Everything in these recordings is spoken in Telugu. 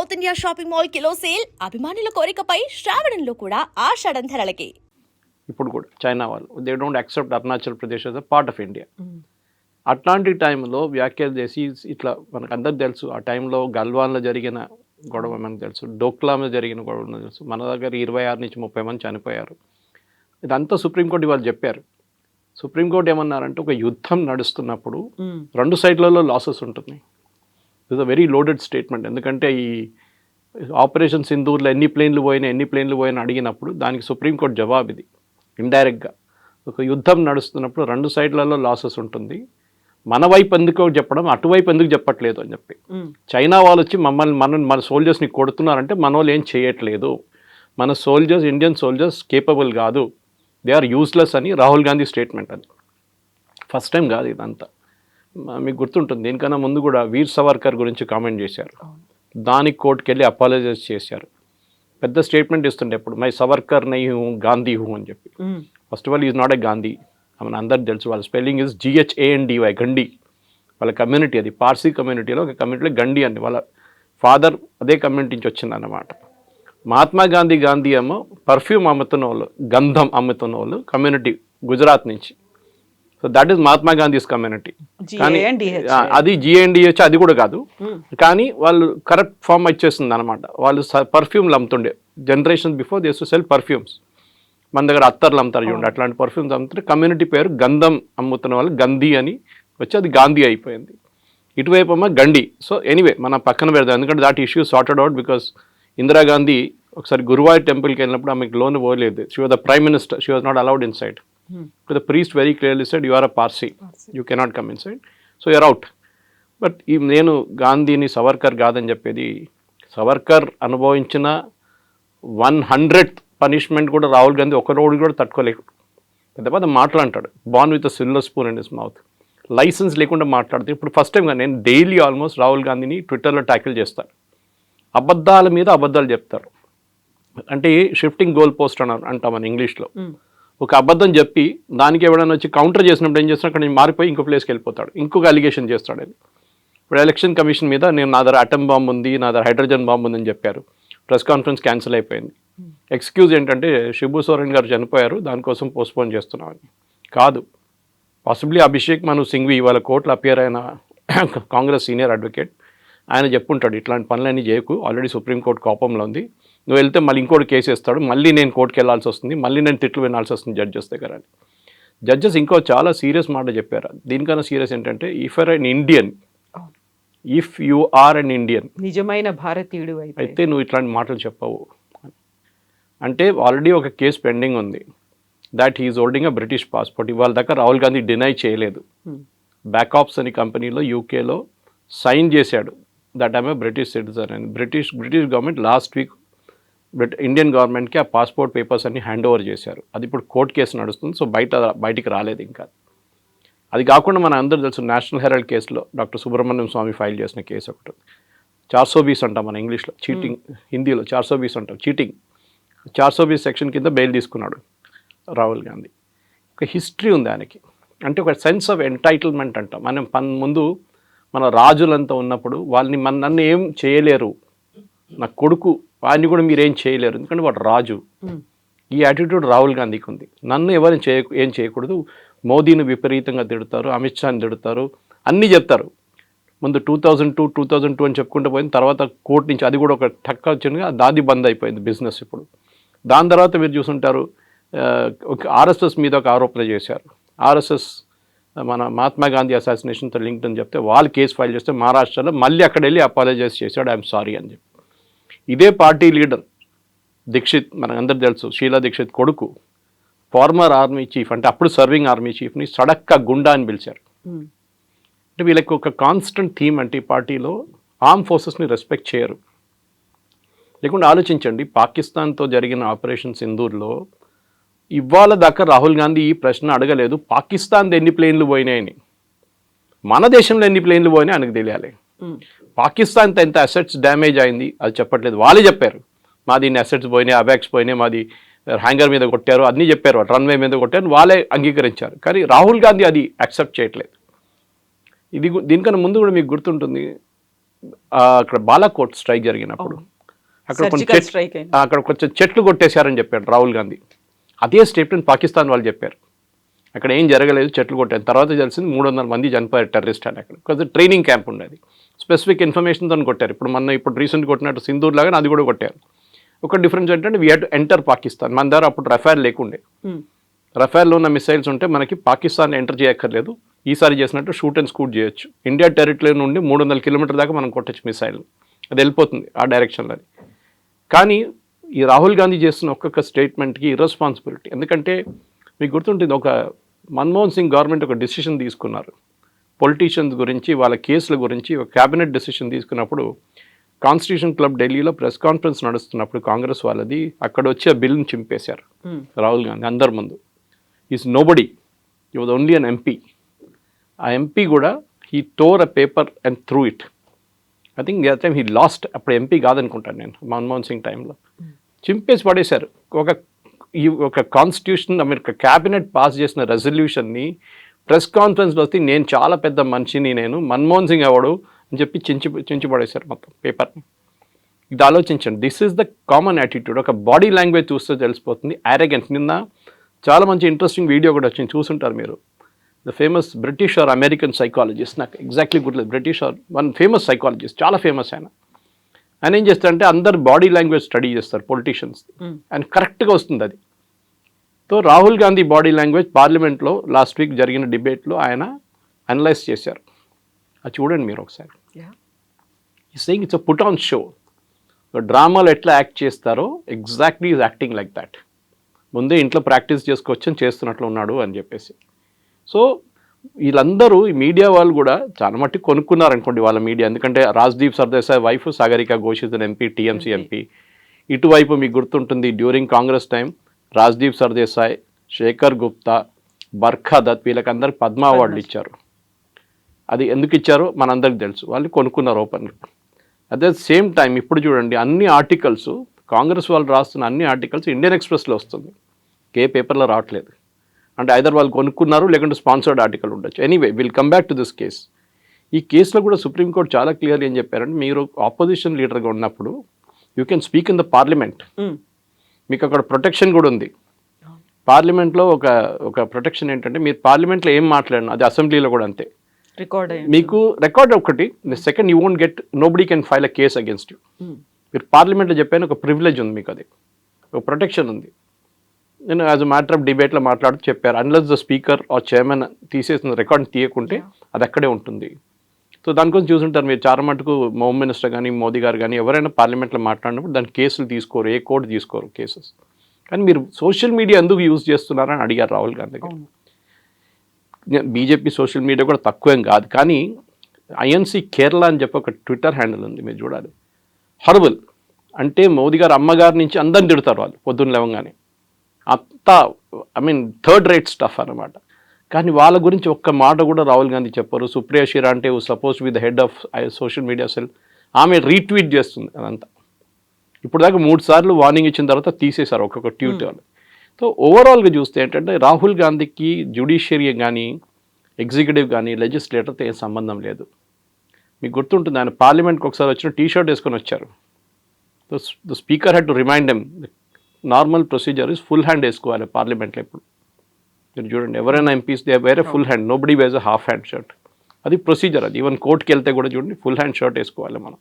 South India shopping mall kilo sale అభిమానుల కోరికపై శ్రావణంలో కూడా ఆషాఢం ధరలకి ఇప్పుడు కూడా చైనా వాళ్ళు they don't accept Arunachal Pradesh as a part of India అట్లాంటి టైంలో వ్యాఖ్యలు చేసి ఇట్లా మనకు అందరికి తెలుసు ఆ టైంలో గల్వాన్లో జరిగిన గొడవ మనకు తెలుసు డోక్లాలో జరిగిన గొడవ మనకు తెలుసు. మన దగ్గర ఇరవై ఆరు నుంచి ముప్పై మంది చనిపోయారు. ఇదంతా సుప్రీంకోర్టు వాళ్ళు చెప్పారు. సుప్రీంకోర్టు ఏమన్నారంటే ఒక యుద్ధం నడుస్తున్నప్పుడు రెండు సైడ్లలో లాసెస్ ఉంటుంది is a very loaded statement ఎందుకంటే ఈ ఆపరేషన్ సింధూర్లో ఎన్ని ప్లేన్లు పోయినా ఎన్ని ప్లేన్లు పోయినా అడిగినప్పుడు దానికి సుప్రీంకోర్టు జవాబు ఇది ఇండైరెక్ట్గా ఒక యుద్ధం నడుస్తున్నప్పుడు రెండు సైడ్లలో లాసెస్ ఉంటుంది. మన వైపు ఎందుకో చెప్పడం అటువైపు ఎందుకు చెప్పట్లేదు అని చెప్పి. చైనా వాళ్ళు వచ్చి మమ్మల్ని మన మన సోల్జర్స్ని కొడుతున్నారంటే మన వాళ్ళు ఏం చేయట్లేదు. మన సోల్జర్స్ ఇండియన్ సోల్జర్స్ కేపబుల్ కాదు. దే ఆర్ యూస్లెస్ అని రాహుల్ గాంధీ స్టేట్మెంట్ అది. ఫస్ట్ టైం కాదు ఇదంతా. మీకు గుర్తుంటుంది. దీనికన్నా ముందు కూడా వీర్ సవర్కర్ గురించి కామెంట్ చేశారు. దానికి కోర్టుకి వెళ్ళి అపాలజైజ్ చేశారు. పెద్ద స్టేట్మెంట్ ఇస్తుండే ఇప్పుడు మై సవర్కర్ నై హూ గాంధీ హూ అని చెప్పి. First of all is not a Gandhi మన అందరికి తెలుసు వాళ్ళ స్పెల్లింగ్ ఇస్ జిహెచ్ఏఎన్డివై గండి వాళ్ళ కమ్యూనిటీ అది పార్సీ కమ్యూనిటీలో ఒక కమ్యూనిటీలో గండి అండి వాళ్ళ ఫాదర్ అదే కమ్యూనిటీ నుంచి వచ్చింది అన్నమాట మహాత్మా గాంధీ గాంధీ ఏమో పర్ఫ్యూమ్ అమ్ముతున్న వాళ్ళు గంధం అమ్ముతున్న వాళ్ళు కమ్యూనిటీ గుజరాత్ నుంచి. So that is Mahatma Gandhi's community కానీ అది జిఎన్డిహెచ్ అది కూడా కాదు. కానీ వాళ్ళు కరెక్ట్ ఫామ్ వచ్చేసింది అనమాట వాళ్ళు పర్ఫ్యూమ్లు అమ్ముతుండే generation before these to sell perfumes మన దగ్గర అత్తర్లు అమ్ముతారు చూడండి. అట్లాంటి పర్ఫ్యూమ్స్ అమ్ముతుంటే కమ్యూనిటీ పేరు గంధం అమ్ముతున్న వాళ్ళు గంధీ అని వచ్చి అది గాంధీ అయిపోయింది. ఇటువైపు ఏమో గండి. సో ఎనీవే మన పక్కన పెడదాం. ఎందుకంటే that issue sorted out because Indira Gandhi ఒకసారి గురువాయూర్ టెంపుల్కి వెళ్ళినప్పుడు ఆమెకు లోన్ పోలేదు. She was the prime minister she was not allowed in side the priest very clearly said you are a Parsi you cannot come in side so you're out but ఈ నేను గాంధీని సవర్కర్ కాదని చెప్పేది సవర్కర్ అనుభవించిన వన్ హండ్రెడ్ పనిష్మెంట్ కూడా రాహుల్ గాంధీ ఒక రోజు కూడా తట్టుకోలేడు. పెద్ద పెద్ద మాటలు అంటాడు. Born with silver spoon in his mouth licence లేకుండా మాట్లాడితే ఇప్పుడు ఫస్ట్ టైం నేను డైలీ ఆల్మోస్ట్ రాహుల్ గాంధీని ట్విట్టర్లో ట్యాకిల్ చేస్తాను అబద్ధాల మీద అబద్ధాలు చెప్తారు. అంటే షిఫ్టింగ్ గోల్ పోస్ట్ అన్నారు అంటాం మన ఇంగ్లీష్లో ఒక అబద్ధం చెప్పి దానికి ఎవడైనా వచ్చి కౌంటర్ చేసినప్పుడు ఏం చేస్తాడు అక్కడ మారిపోయి ఇంకో ప్లేస్కి వెళ్ళిపోతాడు. ఇంకొక అలిగేషన్ చేస్తాడు అది. ఇప్పుడు ఎలక్షన్ కమిషన్ మీద నేను నా దగ్గర అటమ్ బాంబ్ ఉంది నా దగ్గర హైడ్రోజన్ బాంబ్ ఉందని చెప్పారు. ప్రెస్ కాన్ఫరెన్స్ క్యాన్సిల్ అయిపోయింది. ఎక్స్క్యూజ్ ఏంటంటే శిబు సోరెన్ గారు చనిపోయారు దానికోసం పోస్ట్పోన్ చేస్తున్నామని. కాదు. పాసిబ్లీ అభిషేక్ మను సింఘ్వి ఇవాళ కోర్టులో అపియర్ అయిన కాంగ్రెస్ సీనియర్ అడ్వకేట్ ఆయన చెప్పుంటాడు ఇట్లాంటి పనులన్నీ చేయకు. ఆల్రెడీ సుప్రీంకోర్టు కోపంలో ఉంది. నువ్వు వెళ్తే మళ్ళీ ఇంకోటి కేసు వేస్తాడు మళ్ళీ నేను కోర్టుకి వెళ్ళాల్సి వస్తుంది మళ్ళీ నేను తిట్లు వినాల్సి వస్తుంది జడ్జెస్ దగ్గర అని. జడ్జెస్ ఇంకో చాలా సీరియస్ మాట చెప్పారు. దీనికన్నా సీరియస్ ఏంటంటే if are an Indian if you are an Indian నిజమైన భారతీయుడు అయితే నువ్వు ఇట్లాంటి మాటలు చెప్పవు. అంటే ఆల్రెడీ ఒక కేసు పెండింగ్ ఉంది. That he is holding a British passport ఇవాళ దాకా రాహుల్ గాంధీ డినై చేయలేదు. Hmm. బ్యాకాప్స్ అని కంపెనీలో యూకేలో సైన్ చేశాడు that I'm a British citizen అని British British government last week Brit Indian గవర్నమెంట్కి ఆ పాస్పోర్ట్ పేపర్స్ అన్ని హ్యాండ్ ఓవర్ చేశారు. అది ఇప్పుడు కోర్ట్ కేసు నడుస్తుంది. సో బయట బయటికి రాలేదు ఇంకా. అది కాకుండా మన అందరూ తెలుసు నేషనల్ హెరాల్డ్ కేసులో డాక్టర్ సుబ్రహ్మణ్యం స్వామి ఫైల్ చేసిన కేసు ఒకటి చార్సో బీస్ అంటాం మన ఇంగ్లీష్లో. చీటింగ్ హిందీలో చార్సో బీస్ అంటాం. చీటింగ్. చార్సో బీస్ సెక్షన్ కింద బెయిల్ తీసుకున్నాడు రాహుల్ గాంధీ. ఒక హిస్టరీ ఉంది ఆయనకి. అంటే ఒక సెన్స్ ఆఫ్ ఎంటైటిల్మెంట్ అంటాం. మనం పన్ ముందు మన రాజులంతా ఉన్నప్పుడు వాళ్ళని మన నన్ను ఏం చేయలేరు. నా కొడుకు వాడిని కూడా మీరు ఏం చేయలేరు. ఎందుకంటే వాడు రాజు. ఈ యాటిట్యూడ్ రాహుల్ గాంధీకి ఉంది. నన్ను ఎవరిని చేయ ఏం చేయకూడదు. మోదీని విపరీతంగా తిడతారు అమిత్ షాని తిడతారు అన్నీ చెప్తారు ముందు two thousand two two thousand two అని చెప్పుకుంటూ పోయింది. తర్వాత కోర్టు నుంచి అది కూడా ఒక టక్క వచ్చింది. దాది బంద్ అయిపోయింది బిజినెస్ ఇప్పుడు. దాని తర్వాత మీరు చూసుంటారు ఆర్ఎస్ఎస్ మీద ఒక ఆరోపణ చేశారు. ఆర్ఎస్ఎస్ మన మహాత్మా గాంధీ అసాసినేషన్తో లింక్డ్ అని చెప్తే వాళ్ళు కేసు ఫైల్ చేస్తే మహారాష్ట్రలో మళ్ళీ అక్కడ వెళ్ళి అపాలజైజ్ చేశాడు ఐఎమ్ సారీ అని చెప్పి. ఇదే పార్టీ లీడర్ దీక్షిత్ మనకు అందరు తెలుసు షీలా దీక్షిత్ కొడుకు ఫార్మర్ ఆర్మీ చీఫ్ అంటే అప్పుడు సర్వింగ్ ఆర్మీ చీఫ్ని సడక్క గుండా అని పిలిచారు. అంటే వీళ్ళకి ఒక కాన్స్టెంట్ థీమ్ అంటే ఈ పార్టీలో ఆర్మ్ ఫోర్సెస్ని రెస్పెక్ట్ చేయరు. లేకుండా ఆలోచించండి పాకిస్తాన్తో జరిగిన ఆపరేషన్ సింధూర్లో ఇవాళ దాకా రాహుల్ గాంధీ ఈ ప్రశ్న అడగలేదు పాకిస్తాన్ ఎన్ని ప్లేన్లు పోయినాయని. మన దేశంలో ఎన్ని ప్లేన్లు పోయినాయి ఆయనకు తెలియాలి. Hmm. పాకిస్తాన్ ఎంత అసెట్స్ డ్యామేజ్ అయింది అది చెప్పట్లేదు. వాళ్ళే చెప్పారు. మాది ఇన్ని అసెట్స్ పోయినాయి అబాక్స్ పోయినాయి మాది హ్యాంగర్ మీద కొట్టారు అన్నీ చెప్పారు రన్వే మీద కొట్టారు వాళ్ళే అంగీకరించారు. కానీ రాహుల్ గాంధీ అది యాక్సెప్ట్ చేయట్లేదు. ఇది దీనికన్నా ముందు కూడా మీకు గుర్తుంటుంది అక్కడ బాలాకోట్ స్ట్రైక్ జరిగినప్పుడు. అక్కడ కొంచెం అక్కడ కొంచెం చెట్లు కొట్టేశారని చెప్పాడు రాహుల్ గాంధీ. అదే స్టేట్మెంట్ పాకిస్తాన్ వాళ్ళు చెప్పారు. అక్కడ ఏం జరగలేదు చెట్లు కొట్టారు. తర్వాత తెలిసింది మూడు వందల మంది చనిపోయారు టెర్రరిస్ట్ అని అక్కడ. కొంచెం ట్రైనింగ్ క్యాంప్ ఉండేది. స్పెసిఫిక్ ఇన్ఫర్మేషన్తో కొట్టారు. ఇప్పుడు మన ఇప్పుడు రీసెంట్ కొట్టినట్టు సింధూర్ లాగా అది కూడా కొట్టారు. ఒక డిఫరెన్స్ ఏంటంటే వీ హ్యాడ్ ఎంటర్ పాకిస్తాన్ మన దగ్గర అప్పుడు రఫేల్ లేకుండే. ఉమ్. రఫేల్లో ఉన్న మిసైల్స్ ఉంటే మనకి పాకిస్తాన్ ఎంటర్ చేయక్కర్లేదు. ఈసారి చేసినట్టు షూట్ అండ్ స్కూట్ చేయొచ్చు. ఇండియా టెరిటరీ నుండి మూడు వందల కిలోమీటర్ దాకా మనం కొట్టచ్చు మిసైల్ అది వెళ్ళిపోతుంది ఆ డైరెక్షన్లో అది కానీ ఈ రాహుల్ గాంధీ చేస్తున్న ఒక్కొక్క స్టేట్మెంట్కి ఇర్రెస్పాన్సిబిలిటీ ఎందుకంటే మీకు గుర్తుంటుంది ఒక మన్మోహన్ సింగ్ గవర్నమెంట్ ఒక డెసిషన్ తీసుకున్నారు. పొలిటీషియన్స్ గురించి వాళ్ళ కేసుల గురించి ఒక క్యాబినెట్ డెసిషన్ తీసుకున్నప్పుడు కాన్స్టిట్యూషన్ క్లబ్ ఢిల్లీలో ప్రెస్ కాన్ఫరెన్స్ నడుస్తున్నప్పుడు కాంగ్రెస్ వాళ్ళది అక్కడ వచ్చి ఆ బిల్లుని చింపేశారు. ఉమ్. రాహుల్ గాంధీ అందరి ముందు. Is nobody he was only an MP ఆ ఎంపీ కూడా he tore a paper and threw it I think the time he lost అప్పుడు ఎంపీ కాదనుకుంటాను నేను మన్మోహన్ సింగ్ టైంలో. చింపేసి పడేశారు. ఒక ఈ ఒక కాన్స్టిట్యూషన్ అమెరికా క్యాబినెట్ పాస్ చేసిన రెజల్యూషన్ని ప్రెస్ కాన్ఫరెన్స్లో వస్తే నేను చాలా పెద్ద మనిషిని నేను. మన్మోహన్ సింగ్ ఎవడు అని చెప్పి చించి చించి పడేశారు మొత్తం పేపర్ని ఇది ఆలోచించండి. This is the common attitude ఒక బాడీ లాంగ్వేజ్ చూస్తే తెలిసిపోతుంది. అరెగెంట్ నిన్న చాలా మంచి ఇంట్రెస్టింగ్ వీడియో కూడా వచ్చింది. చూసుంటారు మీరు. The famous British or American psychologist నాకు ఎగ్జాక్ట్లీ గుర్తులేదు. British or one famous psychologist చాలా ఫేమస్ ఆయన. ఆయన ఏం చేస్తారంటే అందరు బాడీ లాంగ్వేజ్ స్టడీ చేస్తారు పొలిటీషియన్స్. అండ్ కరెక్ట్గా వస్తుంది అది. So Rahul Gandhi body language పార్లమెంట్లో లాస్ట్ వీక్ జరిగిన డిబేట్లో ఆయన అనలైజ్ చేశారు. అది చూడండి మీరు ఒకసారి. ఈ saying it's put on show డ్రామాలో ఎట్లా యాక్ట్ చేస్తారో exactly is acting like that ముందే ఇంట్లో ప్రాక్టీస్ చేసుకొచ్చి చేస్తున్నట్లు ఉన్నాడు అని చెప్పేసి. సో వీళ్ళందరూ ఈ మీడియా వాళ్ళు కూడా చాలా మట్టి కొనుక్కున్నారు అనుకోండి వాళ్ళ మీడియా ఎందుకంటే Rajdeep Sardesai wife Sagarika Ghosh is MP TMC MP ఇటువైపు మీకు గుర్తుంటుంది డ్యూరింగ్ కాంగ్రెస్ టైం రాజ్దీప్ సర్దేశాయ్ శేఖర్ గుప్తా బర్ఖా దత్ వీళ్ళకందరికి పద్మ అవార్డులు ఇచ్చారు. అది ఎందుకు ఇచ్చారో మనందరికి తెలుసు. వాళ్ళు కొనుక్కున్నారు ఓపెన్గా అట్ ద సేమ్ టైం ఇప్పుడు చూడండి అన్ని ఆర్టికల్స్ కాంగ్రెస్ వాళ్ళు రాస్తున్న అన్ని ఆర్టికల్స్ ఇండియన్ ఎక్స్ప్రెస్లో వస్తుంది. ఏ పేపర్లో రావట్లేదు. అంటే ఐదర్ వాళ్ళు కొనుక్కున్నారు లేకుంటే స్పాన్సర్డ్ ఆర్టికల్ ఉండొచ్చు. Anyway will come back to this case ఈ కేసులో కూడా సుప్రీంకోర్టు చాలా క్లియర్ ఏం చెప్పారంటే మీరు ఆపోజిషన్ లీడర్గా ఉన్నప్పుడు you can speak in the parliament. మీకు అక్కడ ప్రొటెక్షన్ కూడా ఉంది. పార్లమెంట్లో ఒక ఒక ప్రొటెక్షన్ ఏంటంటే మీరు పార్లమెంట్లో ఏం మాట్లాడినా అది అసెంబ్లీలో కూడా అంతే. రికార్డ్ మీకు రికార్డ్ ఒకటి second you won't get nobody can file a case against you. మీరు పార్లమెంట్లో చెప్పాను ఒక ప్రివిలేజ్ ఉంది మీకు అది. ఒక ప్రొటెక్షన్ ఉంది. నేను యాజ్ అ మ్యాటర్ ఆఫ్ డిబేట్లో మాట్లాడుతూ చెప్పారు. అన్లెస్ ద స్పీకర్ ఆ చైర్మన్ తీసేసిన రికార్డ్ తీయకుంటే అది అక్కడే ఉంటుంది. సో దానికోసం చూసుంటారు మీరు. చాలా మటుకు హోమ్ మినిస్టర్ కానీ మోదీ గారు కానీ ఎవరైనా పార్లమెంట్లో మాట్లాడినప్పుడు దాని కేసులు తీసుకోరు ఏ కోర్టు తీసుకోరు కేసెస్. కానీ మీరు సోషల్ మీడియా ఎందుకు యూజ్ చేస్తున్నారని అడిగారు రాహుల్ గాంధీ గారు. బీజేపీ సోషల్ మీడియా కూడా తక్కువేం కాదు. కానీ ఐఎన్సీ కేరళ అని చెప్పి ఒక ట్విట్టర్ హ్యాండిల్ ఉంది మీరు చూడాలి. హరబుల్ అంటే మోదీ గారు అమ్మగారి నుంచి అందరిని తిడతారు వాళ్ళు పొద్దున్న లేవగానే. అంతా I mean third rate stuff అన్నమాట. కానీ వాళ్ళ గురించి ఒక్క మాట కూడా రాహుల్ గాంధీ చెప్పారు. సుప్రియా షిరా అంటే suppose with the head of social media cell ఆమె రీట్వీట్ చేస్తుంది అదంతా. ఇప్పుడు దాకా మూడు సార్లు వార్నింగ్ ఇచ్చిన తర్వాత తీసేశారు ఒక్కొక్క ట్వీట్ వాళ్ళు. సో ఓవరాల్గా చూస్తే ఏంటంటే రాహుల్ గాంధీకి జ్యుడిషియరీ కానీ ఎగ్జిక్యూటివ్ కానీ లెజిస్లేటర్తో ఏం సంబంధం లేదు. మీకు గుర్తుంటుంది ఆయన పార్లమెంట్కి ఒకసారి వచ్చిన టీ షర్ట్ వేసుకొని వచ్చారు. The speaker had to remind them normal procedure is full hand వేసుకోవాలి పార్లమెంట్లో ఇప్పుడు మీరు చూడండి ఎవరైనా ఎంపీస్ దే వేరే full hand nobody wears half hand shirt అది ప్రొసీజర్ అది. ఈవెన్ కోర్టుకి వెళ్తే కూడా చూడండి ఫుల్ హ్యాండ్ షర్ట్ వేసుకోవాలి మనం.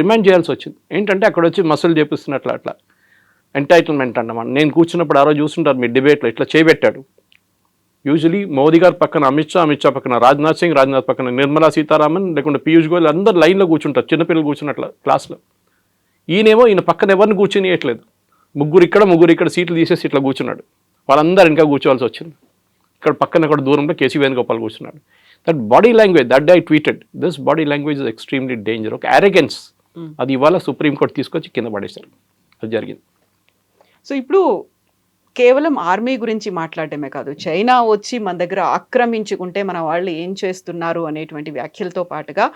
రిమైండ్ చేయాల్సి వచ్చింది. ఏంటంటే అక్కడ వచ్చి మసలు చేపిస్తున్నట్లు అట్లా. ఎంటైటిల్మెంట్ అన్నమాట నేను కూర్చున్నప్పుడు ఆ రోజు చూస్తుంటారు మీ డిబేట్లో ఇట్లా చేయబెట్టాడు యూజువలీ మోదీ గారి పక్కన అమిత్ షా అమిత్ షా పక్కన రాజ్నాథ్ సింగ్ రాజ్నాథ్ పక్కన నిర్మలా సీతారామన్ లేకుంటే పీయూష్ గోయల్ అందరు లైన్లో కూర్చుంటారు. చిన్నపిల్లలు కూర్చున్నట్ల క్లాస్లో ఈయనేమో ఈయన పక్కన ఎవరిని కూర్చొనియట్లేదు. ముగ్గురు ఇక్కడ ముగ్గురు ఇక్కడ సీట్లు తీసేసి ఇట్లా కూర్చున్నాడు. వాళ్ళందరూ ఇంకా కూర్చోవాల్సి వచ్చింది. ఇక్కడ పక్కన అక్కడ దూరంలో కేసీ వేణుగోపాల్ కూర్చున్నాడు. That body language that I tweeted this body language is extremely danger ఒక అరెగెన్స్ అది ఇవాళ సుప్రీంకోర్టు తీసుకొచ్చి కింద పడేశారు. అది జరిగింది. సో ఇప్పుడు కేవలం ఆర్మీ గురించి మాట్లాడటమే కాదు చైనా వచ్చి మన దగ్గర ఆక్రమించుకుంటే మన వాళ్ళు ఏం చేస్తున్నారు అనేటువంటి వ్యాఖ్యలతో పాటుగా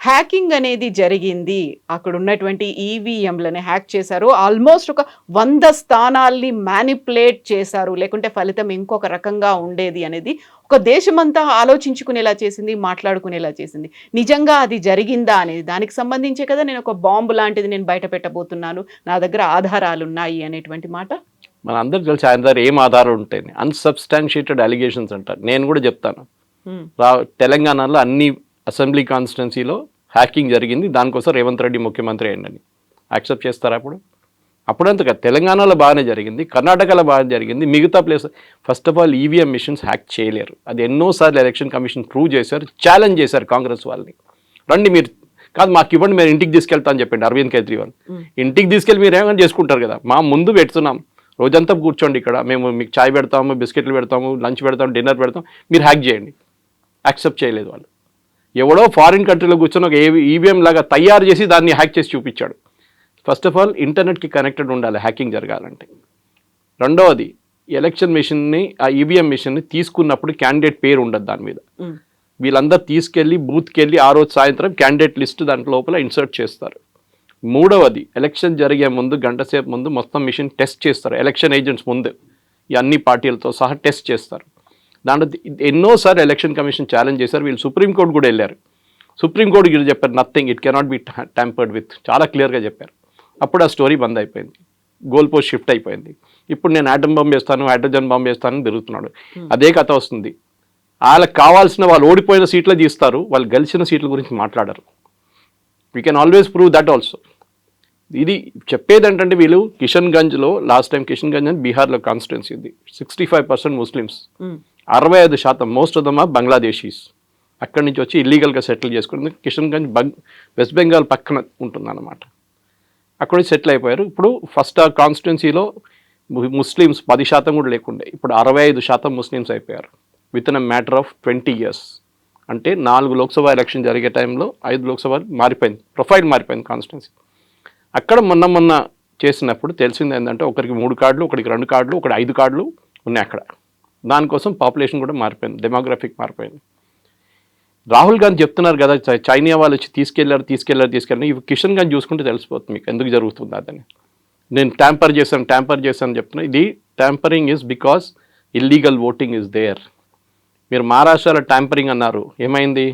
హ్యాకింగ్ అనేది జరిగింది. అక్కడ ఉన్నటువంటి ఈవీఎంలని హ్యాక్ చేశారు. ఆల్మోస్ట్ ఒక వంద స్థానాల్ని మ్యానిపులేట్ చేశారు. లేకుంటే ఫలితం ఇంకొక రకంగా ఉండేది అనేది ఒక దేశమంతా ఆలోచించుకునేలా చేసింది మాట్లాడుకునేలా చేసింది. నిజంగా అది జరిగిందా అనేది దానికి సంబంధించే కదా నేను ఒక బాంబు లాంటిది నేను బయట పెట్టబోతున్నాను. నా దగ్గర ఆధారాలు ఉన్నాయి అనేటువంటి మాట మన అందరికి తెలిసి ఆయన దగ్గర ఏం ఆధారం ఉంటాయి అన్సబ్స్టాన్షియేటెడ్ అలిగేషన్స్ అంటారు నేను కూడా చెప్తాను. రా తెలంగాణలో అన్ని అసెంబ్లీ కాన్స్టిట్యున్సీలో హ్యాకింగ్ జరిగింది. దానికోసం రేవంత్ రెడ్డి ముఖ్యమంత్రి అయ్యండి యాక్సెప్ట్ చేస్తారా అప్పుడు? అప్పుడంత కాదు. తెలంగాణలో బాగానే జరిగింది. కర్ణాటకలో బాగా జరిగింది. మిగతా place first of all EVM machines hack చేయలేరు. అది ఎన్నోసార్లు ఎలక్షన్ కమిషన్ ప్రూవ్ చేశారు. ఛాలెంజ్ చేశారు కాంగ్రెస్ వాళ్ళని. రండి మీరు. కాదు మాకు ఇవ్వండి మేము ఇంటికి తీసుకెళ్తా అని చెప్పండి అరవింద్ కేజ్రీవాల్. ఇంటికి తీసుకెళ్ళి మీరు ఏమైనా చేసుకుంటారు కదా. మా ముందు పెడుతున్నాం. రోజంతా కూర్చోండి ఇక్కడ. మేము మీకు చాయ్ పెడతాము బిస్కెట్లు పెడతాము లంచ్ పెడతాము డిన్నర్ పెడతాం మీరు హ్యాక్ చేయండి. యాక్సెప్ట్ చేయలేదు వాళ్ళు. ఎవడో ఫారిన్ కంట్రీలో కూర్చొని ఒక ఈవీఎం లాగా తయారు చేసి దాన్ని హ్యాక్ చేసి చూపించాడు. ఫస్ట్ ఆఫ్ ఆల్ ఇంటర్నెట్కి కనెక్టెడ్ ఉండాలి. హ్యాకింగ్ జరగాలంటే. రెండవది ఎలక్షన్ మిషన్ని ఆ ఈవీఎం మిషన్ని తీసుకున్నప్పుడు క్యాండిడేట్ పేరు ఉండదు దాని మీద. వీళ్ళందరూ తీసుకెళ్ళి బూత్కి వెళ్ళి ఆ రోజు సాయంత్రం క్యాండిడేట్ లిస్ట్ దాంట్ లోపల ఇన్సర్ట్ చేస్తారు. మూడవది ఎలక్షన్ జరిగే ముందు గంట సేపు ముందు మొత్తం మిషన్ టెస్ట్ చేస్తారు. ఎలక్షన్ ఏజెంట్స్ ముందు. ఈ అన్ని పార్టీలతో సహా టెస్ట్ చేస్తారు. దాంట్లో ఎన్నోసార్లు ఎలక్షన్ కమిషన్ ఛాలెంజ్ చేశారు. వీళ్ళు సుప్రీంకోర్టు కూడా వెళ్ళారు. సుప్రీంకోర్టు కూడా చెప్పారు nothing it cannot be tampered with చాలా క్లియర్గా చెప్పారు. అప్పుడు ఆ స్టోరీ బంద్ అయిపోయింది. గోల్ పోస్ట్ షిఫ్ట్ అయిపోయింది. ఇప్పుడు నేను ఆటం బాంబ్ వేస్తాను హైడ్రోజన్ బాంబ్ వేస్తాను తిరుగుతున్నాడు. అదే కథ వస్తుంది. వాళ్ళకి కావాల్సిన వాళ్ళు ఓడిపోయిన సీట్లు తీస్తారు. వాళ్ళు గెలిచిన సీట్ల గురించి మాట్లాడరు. We can always prove that also ఇది చెప్పేది ఏంటంటే వీళ్ళు కిషన్ గంజ్లో లాస్ట్ టైం కిషన్ గంజ్ అని బీహార్లో కాన్స్టిట్యున్సీ ఇది సిక్స్టీ ఫైవ్ పర్సెంట్ ముస్లిమ్స్ అరవై ఐదు శాతం మోస్ట్ ఆఫ్ దమ్ బంగ్లాదేశీస్ అక్కడి నుంచి వచ్చి ఇల్లీగల్గా సెటిల్ చేసుకుని కిషన్ గంజ్ బంగ్ వెస్ట్ బెంగాల్ పక్కన ఉంటుందన్నమాట. అక్కడ సెటిల్ అయిపోయారు. ఇప్పుడు ఫస్ట్ ఆ కాన్స్టిట్యున్సీలో ముస్లిమ్స్ పది శాతం కూడా లేకుండే. ఇప్పుడు అరవై ఐదు శాతం ముస్లిమ్స్ అయిపోయారు. Within a matter of twenty years అంటే నాలుగు లోక్సభ ఎలక్షన్ జరిగే టైంలో ఐదు లోక్సభ మారిపోయింది. ప్రొఫైల్ మారిపోయింది కాన్స్టిట్యున్సీ అక్కడ మొన్న మొన్న చేసినప్పుడు తెలిసింది ఏంటంటే ఒకరికి మూడు కార్డులు ఒకరికి రెండు కార్డులు ఒకటి ఐదు కార్డులు ఉన్నాయి అక్కడ. దానికోసం పాపులేషన్ కూడా మారిపోయింది డెమోగ్రఫిక్ మారిపోయింది. రాహుల్ గాంధీ చెప్తున్నారు కదా చైనా వాళ్ళు వచ్చి తీసుకెళ్ళారు తీసుకెళ్ళారు తీసుకెళ్ళారు ఇవి కిషన్ గాంధీ చూసుకుంటే తెలిసిపోతుంది మీకు ఎందుకు జరుగుతుంది అదని. నేను ట్యాంపర్ చేశాను ట్యాంపర్ చేశాను చెప్తున్నా. ఇది tampering is because illegal voting is there మీరు మహారాష్ట్రలో ట్యాంపరింగ్ అన్నారు. ఏమైంది?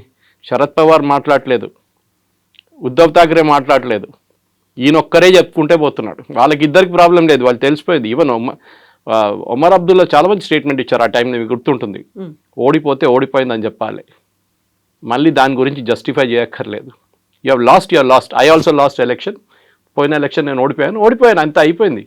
శరద్ పవార్ మాట్లాడలేదు. ఉద్ధవ్ ఠాక్రే మాట్లాడలేదు. ఈయన ఒక్కరే చెప్పుకుంటే పోతున్నాడు. వాళ్ళకి ఇద్దరికి ప్రాబ్లం లేదు. వాళ్ళు తెలిసిపోయింది. ఈవెన్ ఒమర్ అబ్దుల్లా చాలా మంది స్టేట్మెంట్ ఇచ్చారు. ఆ టైం మీకు గుర్తుంటుంది. ఓడిపోతే ఓడిపోయిందని చెప్పాలి. మళ్ళీ దాని గురించి జస్టిఫై చేయక్కర్లేదు. You have lost your lost I also lost election పోయిన ఎలక్షన్ నేను ఓడిపోయాను. ఓడిపోయాను. అంతా అయిపోయింది.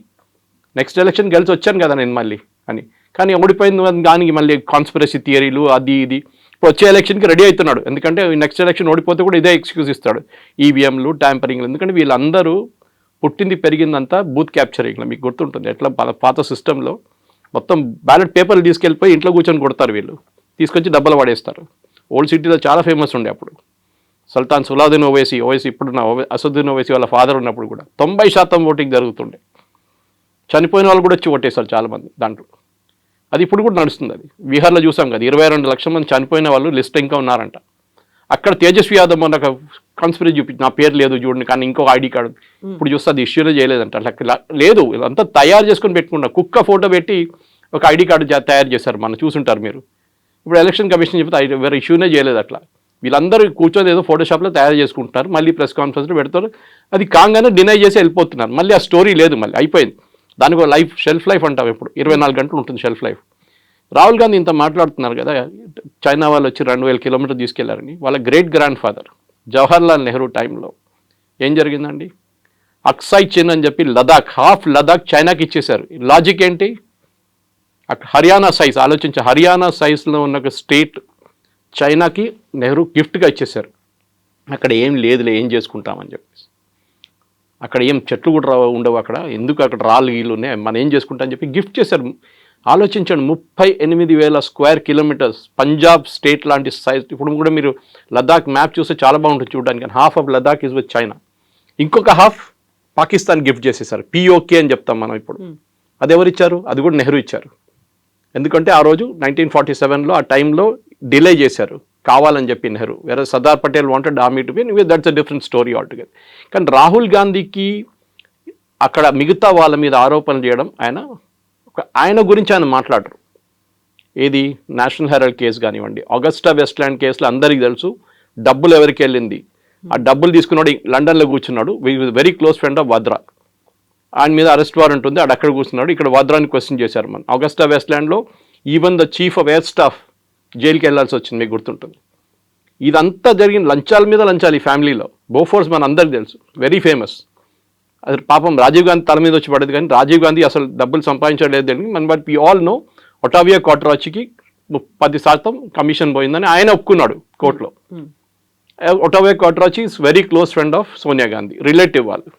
నెక్స్ట్ ఎలక్షన్ గెలిచి వచ్చాను కదా నేను మళ్ళీ అని. కానీ ఓడిపోయింది అని దానికి మళ్ళీ కాన్స్పిరసీ థియరీలు అది ఇది. వచ్చే ఎలక్షన్కి రెడీ అవుతున్నాడు. ఎందుకంటే నెక్స్ట్ ఎలక్షన్ ఓడిపోతే కూడా ఇదే ఎక్స్క్యూజ్ ఇస్తాడు. ఈవీఎంలు ట్యాంపరింగ్లు ఎందుకంటే వీళ్ళందరూ పుట్టింది పెరిగిందంతా బూత్ క్యాప్చరింగ్లో మీకు గుర్తుంటుంది. ఎట్లా పాత సిస్టంలో మొత్తం బ్యాలెట్ పేపర్లు తీసుకెళ్ళిపోయి ఇంట్లో కూర్చొని కొడతారు వీళ్ళు. తీసుకొచ్చి డబ్బలు పడేస్తారు. ఓల్డ్ సిటీలో చాలా ఫేమస్ ఉండే అప్పుడు. సుల్తాన్ సులాదీన్ ఓవైసీ ఓవైసీ ఇప్పుడున్న ఓవై అసదుద్దీన్ ఓవైసీ వాళ్ళ ఫాదర్ ఉన్నప్పుడు కూడా తొంభై శాతం ఓటింగ్ జరుగుతుండే. చనిపోయిన వాళ్ళు కూడా వచ్చి ఓటేస్తారు చాలామంది దాంట్లో. అది ఇప్పుడు కూడా నడుస్తుంది అది. బీహార్లో చూసాం కదా ఇరవై రెండు లక్షల మంది చనిపోయిన వాళ్ళు లిస్ట్ ఇంకా ఉన్నారంట. అక్కడ తేజస్వి యాదవ్ మొన్న ఒక కాన్స్పిరీ చూపించి నా పేరు లేదు చూడండి కానీ ఇంకొక ఐడి కార్డు ఇప్పుడు చూస్తే అది ఇష్యూనే చేయలేదంట. అట్లా లేదు ఇదంతా తయారు చేసుకొని పెట్టుకున్నారు కుక్క ఫోటో పెట్టి ఒక ఐడి కార్డు తయారు చేశారు మనం చూసుంటారు మీరు. ఇప్పుడు ఎలక్షన్ కమిషన్ చెప్తే వేరే ఇష్యూనే చేయలేదు అట్లా. వీళ్ళందరూ కూర్చొని ఏదో ఫోటోషాప్లో తయారు చేసుకుంటున్నారు మళ్ళీ ప్రెస్ కాన్ఫరెన్స్లో పెడతారు. అది కాగానే డినై చేసి వెళ్ళిపోతున్నారు. మళ్ళీ ఆ స్టోరీ లేదు మళ్ళీ అయిపోయింది. దానికి లైఫ్ షెల్ఫ్ లైఫ్ అంటాం ఇప్పుడు ఇరవై నాలుగు గంటలు ఉంటుంది షెల్ఫ్ లైఫ్. రాహుల్ గాంధీ ఇంత మాట్లాడుతున్నారు కదా చైనా వాళ్ళు వచ్చి రెండు వేల కిలోమీటర్ తీసుకెళ్ళారని. వాళ్ళ great grand father Jawaharlal Nehru టైంలో ఏం జరిగిందండి? అక్సై చిన్ అని చెప్పి లదాఖ్ హాఫ్ లదాఖ్ చైనాకి ఇచ్చేశారు. లాజిక్ ఏంటి? అక్కడ హర్యానా సైజ్ ఆలోచించి. హర్యానా సైజ్లో ఉన్న ఒక స్టేట్ చైనాకి నెహ్రూ గిఫ్ట్గా ఇచ్చేశారు. అక్కడ ఏం లేదులే ఏం చేసుకుంటామని చెప్పేసి. అక్కడ ఏం చెట్లు కూడా రా- ఉండవు అక్కడ. ఎందుకు అక్కడ రాళ్ళు గీళ్ళు ఉన్నాయి? మనం ఏం చేసుకుంటాం అని చెప్పి గిఫ్ట్ చేశారు. ఆలోచించండి ముప్పై ఎనిమిది వేల స్క్వేర్ కిలోమీటర్స్ పంజాబ్ స్టేట్ లాంటి సైజ్. ఇప్పుడు కూడా మీరు లదాఖ్ మ్యాప్ చూస్తే చాలా బాగుంటుంది చూడడానికి. Half of Ladakh is with China ఇంకొక హాఫ్ పాకిస్తాన్ గిఫ్ట్ చేసేసారు. పిఓకే అని చెప్తాం మనం ఇప్పుడు. అది ఎవరు ఇచ్చారు? అది కూడా నెహ్రూ ఇచ్చారు. ఎందుకంటే ఆ రోజు నైన్టీన్ ఫార్టీ సెవెన్లో ఆ టైంలో డిలే చేశారు. కావాలని చెప్పి నెహ్రూ వేరే Sardar Patel wanted army to be that's a different story altogether కానీ రాహుల్ గాంధీకి అక్కడ మిగతా వాళ్ళ మీద ఆరోపణలు చేయడం ఆయన ఒక ఆయన గురించి ఆయన మాట్లాడరు. ఏది? నేషనల్ హెరాల్డ్ కేసు కానివ్వండి. ఆగస్టా వెస్ట్లాండ్ కేసులో అందరికీ తెలుసు. డబ్బులు ఎవరికి వెళ్ళింది? ఆ డబ్బులు తీసుకున్నాడు లండన్లో కూర్చున్నాడు. Very close friend of Vadra ఆయన మీద అరెస్ట్ వారెంట్ ఉంది. అక్కడ కూర్చున్నాడు. ఇక్కడ వద్రాని క్వశ్చన్ చేశారు మనం. Agusta వెస్ట్లాండ్లో even the chief of air staff జైలుకి వెళ్ళాల్సి వచ్చింది మీకు గుర్తుంటుంది. ఇదంతా జరిగిన లంచాల మీద లంచాలు ఈ ఫ్యామిలీలో. బోఫోర్స్ మన అందరికి తెలుసు. వెరీ ఫేమస్ అది పాపం రాజీవ్ గాంధీ తల మీద వచ్చి పడేది కానీ రాజీవ్ గాంధీ అసలు డబ్బులు సంపాదించలేదు తెలియదు మన but we all know Ottavio క్వార్టరాచికి పది శాతం కమిషన్ పోయిందని ఆయన ఒప్పుకున్నాడు కోర్టులో. Ottavio Quattrocchi is very close friend of Sonia Gandhi relative వాళ్ళు.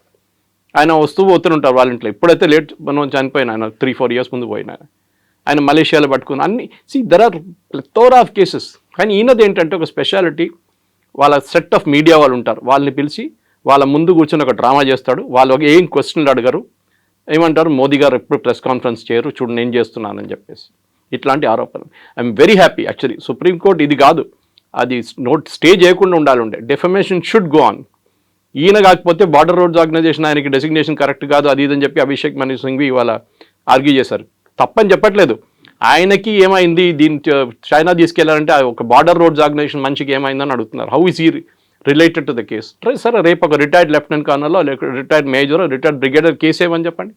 ఆయన వస్తూ పోతుంటారు వాళ్ళ ఇంట్లో. ఎప్పుడైతే లేట్ మనం చనిపోయిన ఆయన త్రీ ఫోర్ ఇయర్స్ ముందు పోయిన ఆయన. ఆయన మలేషియాలో పట్టుకుని అన్ని see there are plethora of cases కానీ ఈయనది ఏంటంటే ఒక స్పెషాలిటీ వాళ్ళ సెట్ ఆఫ్ మీడియా వాళ్ళు ఉంటారు. వాళ్ళని పిలిచి వాళ్ళ ముందు కూర్చొని ఒక డ్రామా చేస్తాడు. వాళ్ళు ఒక ఏం క్వశ్చన్లు అడగరు. ఏమంటారు? మోదీ గారు ఎప్పుడు ప్రెస్ కాన్ఫరెన్స్ చేయరు. చూడు నేను చేస్తున్నానని చెప్పేసి. ఇట్లాంటి ఆరోపణలు. I'm very happy actually supreme court ఇది కాదు. అది నోట్ స్టే చేయకుండా ఉండాలి ఉండే. డెఫమేషన్ షుడ్ గో ఆన్ ఈయన కాకపోతే బార్డర్ రోడ్స్ ఆర్గనైజేషన్ ఆయనకి డెసిగ్నేషన్ కరెక్ట్ కాదు అది ఇదని చెప్పి అభిషేక్ మనీ సింఘ్వి ఇవాళ ఆర్గ్యూ చేశారు. తప్పని చెప్పట్లేదు. ఆయనకి ఏమైంది? దీని చైనా తీసుకెళ్ళారంటే ఆ ఒక బార్డర్ రోడ్స్ ఆర్గనైజేషన్ మనిషికి ఏమైందని అడుగుతున్నారు. హౌ ఇస్ ఈ రిలేటెడ్ టు ద కేస్ సరే రేపు ఒక రిటైర్డ్ లెఫ్టినెంట్ కర్నల్ లేక retired major retired brigadier case ఏమని చెప్పండి?